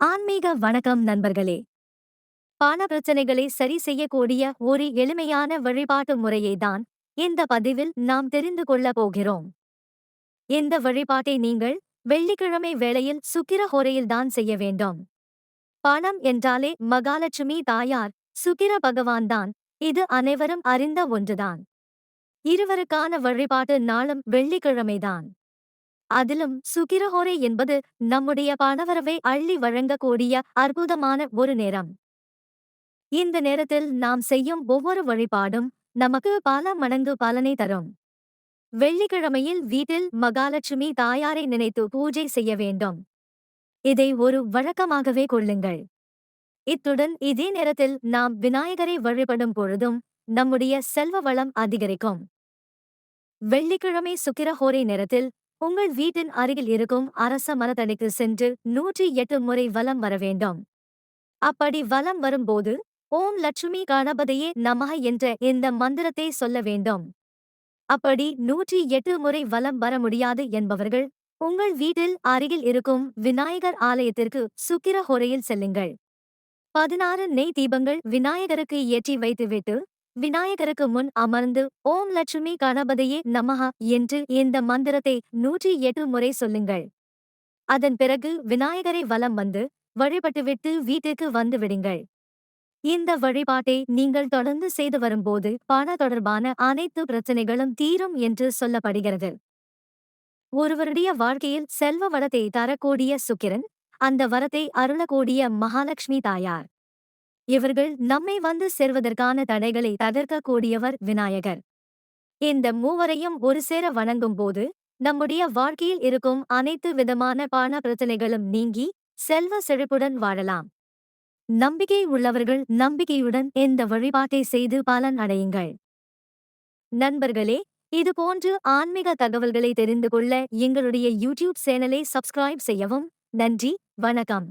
ஆன்மீக வணக்கம் நண்பர்களே. பண பிரச்சனைகளை சரி செய்யக்கூடிய ஒரு எளிமையான வழிபாட்டு முறையை தான் இந்த பதிவில் நாம் தெரிந்து கொள்ளப் போகிறோம். இந்த வழிபாட்டை நீங்கள் வெள்ளிக்கிழமை வேளையில் சுக்கிர ஹோரையில்தான் செய்ய வேண்டும். பணம் என்றாலே மகாலட்சுமி தாயார் சுக்கிர பகவான்தான் இது அனைவரும் அறிந்த ஒன்றுதான். இருவருக்கான வழிபாட்டு நாளும் வெள்ளிக்கிழமைதான் அதிலும் சுகிரஹோரே என்பது நம்முடைய பணவரவை அள்ளி வழங்கக்கூடிய அற்புதமான ஒரு நேரம். இந்த நேரத்தில் நாம் செய்யும் ஒவ்வொரு வழிபாடும் நமக்கு பல மடங்கு பலனை தரும். வெள்ளிக்கிழமையில் வீட்டில் மகாலட்சுமி தாயாரை நினைத்து பூஜை செய்ய வேண்டும். இதை ஒரு வழக்கமாகவே கொள்ளுங்கள். இத்துடன் இதே நேரத்தில் நாம் விநாயகரை வழிபடும் பொழுதும் நம்முடைய செல்வ வளம் அதிகரிக்கும். வெள்ளிக்கிழமை சுக்கிரஹோரை நேரத்தில் உங்கள் வீட்டின் அருகில் இருக்கும் அரச மரத்தடிக்கு சென்று நூற்றி எட்டு முறை வலம் வர வேண்டும். அப்படி வலம் வரும்போது ஓம் லட்சுமி கணபதியே நமக என்ற இந்த மந்திரத்தை சொல்ல வேண்டும். அப்படி நூற்றி எட்டு முறை வலம் வர முடியாது என்பவர்கள் உங்கள் வீட்டில் அருகில் இருக்கும் விநாயகர் ஆலயத்திற்கு சுக்கிர ஹோரையில் செல்லுங்கள். பதினாறு நெய் தீபங்கள் விநாயகருக்கு ஏற்றி வைத்துவிட்டு விநாயகருக்கு முன் அமர்ந்து ஓம் லட்சுமி கணபதியே நமஹா என்று இந்த மந்திரத்தை நூற்றி எட்டு முறை சொல்லுங்கள். அதன் பிறகு விநாயகரை வலம் வந்து வழிபட்டுவிட்டு வீட்டுக்கு வந்து விடுங்கள். இந்த வழிபாட்டை நீங்கள் தொடர்ந்து செய்து வரும்போது பண தொடர்பான அனைத்து பிரச்சனைகளும் தீரும் என்று சொல்லப்படுகிறது. ஒருவருடைய வாழ்க்கையில் செல்வ வளத்தை தரக்கூடிய சுக்கிரன் அந்த வரத்தை அருளக்கூடிய மகாலட்சுமி தாயார். இவர்கள் நம்மை வந்து சேர்வதற்கான தடைகளை தகர்க்கக்கூடியவர் விநாயகர். இந்த மூவரையும் ஒரு சேர வணங்கும் போது நம்முடைய வாழ்க்கையில் இருக்கும் அனைத்து விதமான பான பிரச்சனைகளும் நீங்கி செல்வ செழிப்புடன் வாழலாம். நம்பிக்கை உள்ளவர்கள் நம்பிக்கையுடன் இந்த வழிபாட்டை செய்து பலன் அடையுங்கள். நண்பர்களே இதுபோன்று ஆன்மீக தகவல்களை தெரிந்து கொள்ள எங்களுடைய யூடியூப் சேனலை சப்ஸ்கிரைப் செய்யவும் நன்றி வணக்கம்.